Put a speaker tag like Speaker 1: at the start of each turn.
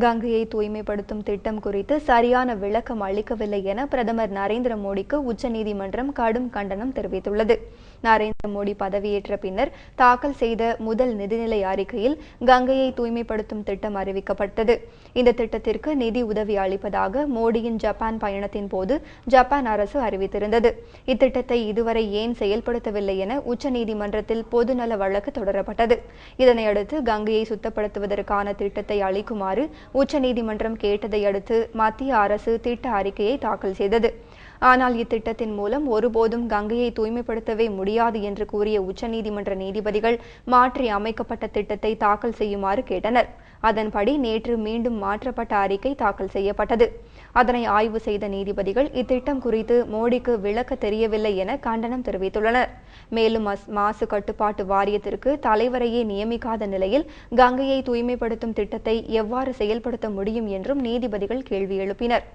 Speaker 1: கங்கையை தூய்மைப்படுத்தும் திட்டம் குறித்து சரியான விளக்கம் அளிக்கவில்லை என பிரதமர் நரேந்திர மோடிக்கு உச்சநீதிமன்றம் கடும் கண்டனம் தெரிவித்துள்ளது. நரேந்திர மோடி பதவியேற்ற பின்னர் தாக்கல் செய்த முதல் நிதிநிலை அறிக்கையில் கங்கையை தூய்மைப்படுத்தும் திட்டம் அறிவிக்கப்பட்டது. இந்த திட்டத்திற்கு நிதி உதவி அளிப்பதாக மோடியின் ஜப்பான் பயணத்தின் போது ஜப்பான் அரசு அறிவித்திருந்தது. இத்திட்டத்தை இதுவரை ஏன் செயல்படுத்தவில்லை என உச்சநீதிமன்றத்தில் பொதுநல வழக்கு தொடரப்பட்டது. இதனையடுத்து கங்கையை சுத்தப்படுத்துவதற்கான திட்டத்தை அளிக்குமாறு உச்சநீதிமன்றம் கேட்டதை அடுத்து மத்திய அரசு திட்ட அறிக்கையை தாக்கல் செய்தது. ஆனால் இத்திட்டத்தின் மூலம் ஒருபோதும் கங்கையை தூய்மைப்படுத்தவே முடியாது என்று கூறிய உச்சநீதிமன்ற நீதிபதிகள் மாற்றி அமைக்கப்பட்ட திட்டத்தை தாக்கல் செய்யுமாறு கேட்டனர். அதன்படி நேற்று மீண்டும் மாற்றப்பட்ட அறிக்கை தாக்கல் செய்யப்பட்டது. அதனை ஆய்வு செய்த நீதிபதிகள் இத்திட்டம் குறித்து மோடிக்கு விளக்க தெரியவில்லை என கண்டனம் தெரிவித்துள்ளனர். மேலும் மாசு கட்டுப்பாட்டு வாரியத்திற்கு தலைவரையே நியமிக்காத நிலையில் கங்கையை தூய்மைப்படுத்தும் திட்டத்தை எவ்வாறு செயல்படுத்த முடியும் என்றும் நீதிபதிகள் கேள்வி எழுப்பினர்.